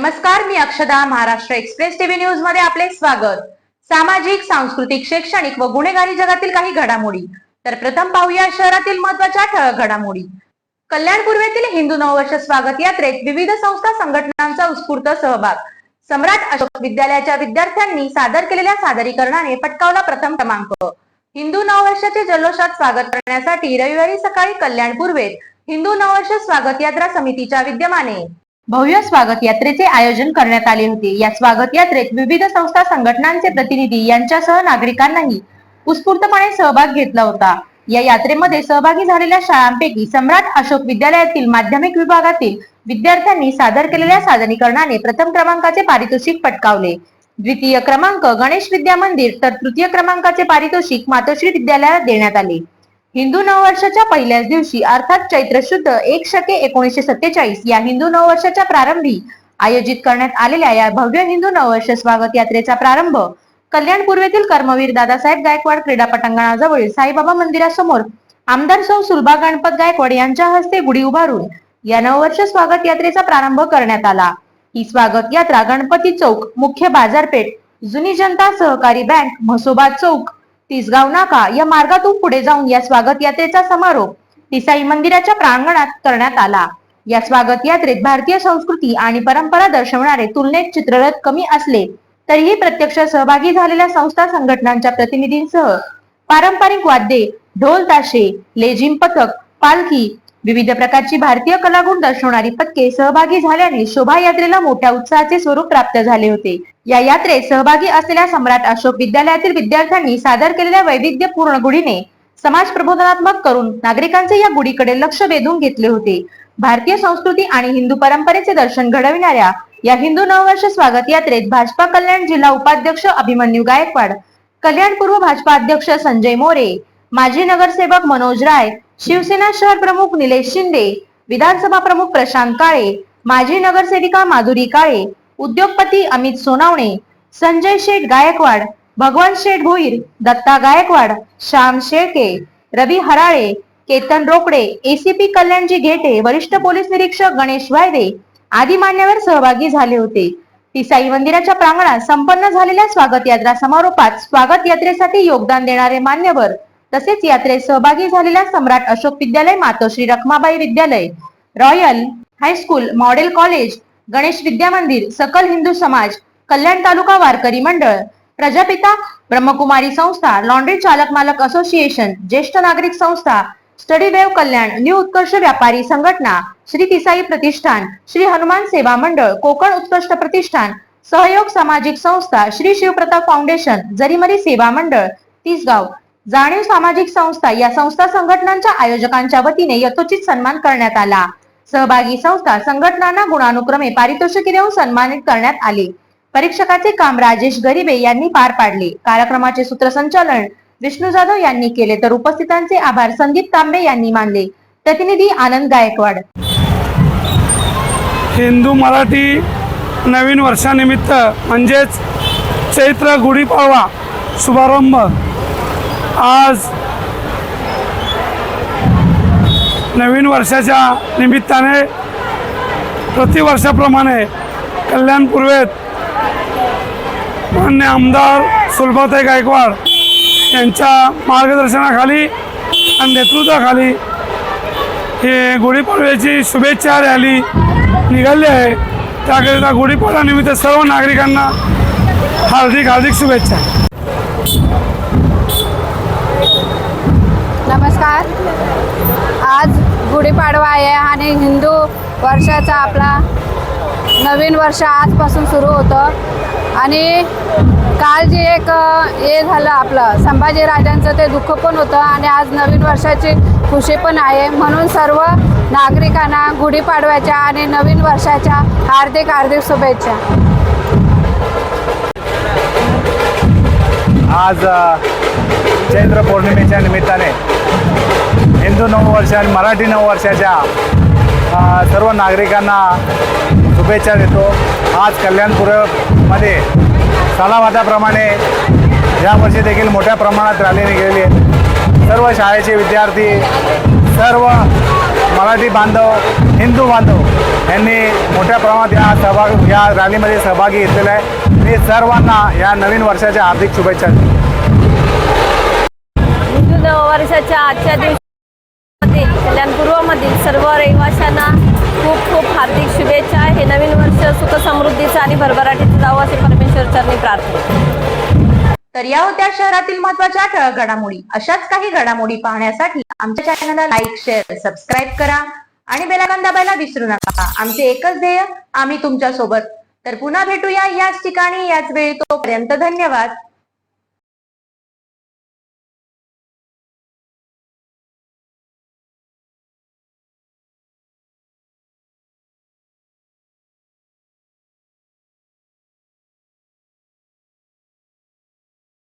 नमस्कार मी अक्षदा Maharashtra express TV न्यूजमध्ये आपले स्वागत. सामाजिक सांस्कृतिक शैक्षणिक व गुन्हेगारी जगातील काही घडामोडी. तर प्रथम पाहूया शहरातील महत्त्वाच्या ठळक घडामोडी. कल्याण पूर्वेतील हिंदू नववर्ष स्वागत यात्रेत विविध संस्था संघटनांचा उत्स्फूर्त सहभाग. सम्राट अशोक विद्यालयाच्या विद्यार्थ्यांनी सादर केलेल्या सादरीकरणाने पटकावला प्रथम क्रमांक. हिंदू नववर्षाचे जल्लोषात स्वागत करण्यासाठी रविवारी सकाळी कल्याण पूर्वेत हिंदू नववर्ष स्वागत यात्रा समितीच्या विद्यमाने भव्य स्वागत यात्रेचे आयोजन करण्यात आले होते. या स्वागत यात्रेत विविध संस्था संघटनांचे प्रतिनिधी यांच्यासह नागरिकांनाही उत्स्फूर्तपणे सहभाग घेतला होता. या यात्रेमध्ये सहभागी झालेल्या शाळांपैकी सम्राट अशोक विद्यालयातील माध्यमिक विभागातील विद्यार्थ्यांनी सादर केलेल्या सादरीकरणाने प्रथम क्रमांकाचे पारितोषिक पटकावले. द्वितीय क्रमांक गणेश विद्या मंदिर तर तृतीय क्रमांकाचे पारितोषिक मातोश्री विद्यालयाला देण्यात आले. हिंदू नववर्षाच्या पहिल्याच दिवशी अर्थात चैत्र शुद्ध एक शके एकोणीसशे सत्तेचाळीस या हिंदू नववर्षाच्या प्रारंभी आयोजित करण्यात आलेल्या या भव्य हिंदू नववर्ष स्वागत यात्रेचा प्रारंभ कल्याण पूर्वेतील कर्मवीर दादासाहेब गायकवाड क्रीडा पटांगणाजवळील साईबाबा मंदिरासमोर आमदार सौ सुलभा गणपत गायकवाड यांच्या हस्ते गुढी उभारून या नववर्ष स्वागत यात्रेचा प्रारंभ करण्यात आला. ही स्वागत यात्रा गणपती चौक मुख्य बाजारपेठ जुनी जनता सहकारी बँक म्हसोबा चौक तिसगाव नाका या मार्गातून पुढे जाऊन या स्वागत यात्रेचा समारोप तिसाई मंदिराच्या प्रांगणात करण्यात आला. या स्वागत यात्रेत भारतीय संस्कृती आणि परंपरा दर्शवणारे तुलनेत चित्ररथ कमी असले तरीही प्रत्यक्ष सहभागी झालेल्या संस्था संघटनांच्या प्रतिनिधींसह पारंपरिक वाद्ये ढोल ताशे लेझिम पथक पालखी विविध प्रकारची भारतीय कलागुण दर्शवणारी पथके सहभागी झाल्याने शोभायात्रेला मोठ्या उत्साहाचे स्वरूप प्राप्त झाले होते. या यात्रेत सहभागी असलेल्या सम्राट अशोक विद्यालयातील विद्यार्थ्यांनी सादर केलेल्या वैविध्यपूर्ण गुढीने समाज प्रबोधनात्मक करून नागरिकांचे या गुढीकडे लक्ष वेधून घेतले होते. भारतीय संस्कृती आणि हिंदू परंपरेचे दर्शन घडविणाऱ्या या हिंदू नववर्ष स्वागत यात्रेत भाजपा कल्याण जिल्हा उपाध्यक्ष अभिमन्यू गायकवाड कल्याण पूर्व भाजपा अध्यक्ष संजय मोरे माजी नगरसेवक मनोज राय शिवसेना शहर प्रमुख निलेश शिंदे विधानसभा प्रमुख प्रशांत काळे माजी नगरसेविका माधुरी काळे उद्योगपती अमित सोनावणे संजय शेठ गायकवाड भगवान शेठ भोईर दत्ता गायकवाड श्याम शेळके रवी हराळे केतन रोकडे एसीपी कल्याणजी घेटे वरिष्ठ पोलीस निरीक्षक गणेश वायदे आदी मान्यवर सहभागी झाले होते. तिसाई मंदिराच्या प्रांगणात संपन्न झालेल्या स्वागत यात्रा समारोपात स्वागत यात्रेसाठी योगदान देणारे मान्यवर तसेच यात्रेत सहभागी झालेल्या सम्राट Ashok Vidyalaya Matoshri Rakhmabai Vidyalaya Royal High School Model College Ganesh Vidya Mandir Sakal Hindu समाज कल्याण तालुका वारकरी मंडळ प्रजापिता ब्रह्मकुमारी संस्था लॉन्ड्री चालक मालक असोसिएशन ज्येष्ठ नागरिक संस्था Study Wave Kalyan New Utkarsh Vyapari Sanghatana Shri तिसाई प्रतिष्ठान श्री हनुमान सेवा मंडळ कोकण उत्कृष्ट प्रतिष्ठान सहयोग सामाजिक संस्था श्री शिवप्रताप फाउंडेशन जरीमरी सेवा मंडळ तिसगाव. जाणीव सामाजिक संस्था या संस्था संघटनांच्या आयोजकांच्या वतीने यथोचित सन्मान करण्यात आला. सहभागी संस्था संघटनांना गुणानुक्रमे पारितोषिके देऊन सन्मानित करण्यात आले. परीक्षकाचे काम राजेश गरिबे यांनी पार पाडले. कार्यक्रमाचे सूत्रसंचालन विष्णू जाधव यांनी केले तर उपस्थितांचे आभार संदीप तांबे यांनी मानले. प्रतिनिधी आनंद गायकवाड. हिंदू मराठी नवीन वर्षानिमित्त म्हणजेच चैत्र गुढीपाडवा शुभारंभ. आज नवीन वर्षाच्या निमित्ताने प्रतिवर्षाप्रमाणे कल्याण पूर्वेत मान्य आमदार सुलभाताई गायकवाड यांच्या मार्गदर्शनाखाली आणि नेतृत्वाखाली हे गुढीपाडव्याची शुभेच्छा रॅली निघाली आहे. त्याकरिता गुढीपाडव्यानिमित्त सर्व नागरिकांना हार्दिक हार्दिक शुभेच्छा. नमस्कार. आज गुढीपाडवा आहे आणि हिंदू वर्षाचा आपला नवीन वर्ष आजपासून सुरू होतं. आणि काल जे एक हे झालं आपलं संभाजी राजांचं ते दुःख पण होतं आणि आज नवीन वर्षाची खुशी पण आहे. म्हणून सर्व नागरिकांना गुढीपाडव्याच्या आणि नवीन वर्षाच्या हार्दिक हार्दिक शुभेच्छा. आज चैत्र पौर्णिमेच्या निमित्ताने हिंदू नववर्ष आणि मराठी नववर्षाच्या सर्व नागरिकांना शुभेच्छा देतो. आज कल्याणपूरमध्ये सणावादाप्रमाणे यावर्षी देखील मोठ्या प्रमाणात रॅली निघालेली आहे. सर्व शाळेचे विद्यार्थी सर्व मराठी बांधव हिंदू बांधव यांनी मोठ्या प्रमाणात या सहभाग या रॅलीमध्ये सहभागी घेतलेला आहे. मी सर्वांना या नवीन वर्षाच्या हार्दिक शुभेच्छा देतो. हिंदू नववर्षाच्या आजच्या दिवशी कल्याणपूर्वमधील सर्व रहिवाशांना खूप खूप हार्दिक शुभेच्छा. हे नवीन वर्ष सुख समृद्धीचं आणि भरभराटीचं जावं असे परमेश्वर चरणी प्रार्थना. तर या होत्या शहरातील महत्त्वाच्या ठळक घडामोडी. अशाच काही घडामोडी पाहण्यासाठी आमच्या चॅनलला लाईक शेअर सबस्क्राईब करा आणि बेलाकन दाबायला विसरू नका. आमचे एकच ध्येय आम्ही तुमच्यासोबत तर पुन्हा भेटूया याच ठिकाणी याच वेळी तोपर्यंत धन्यवाद.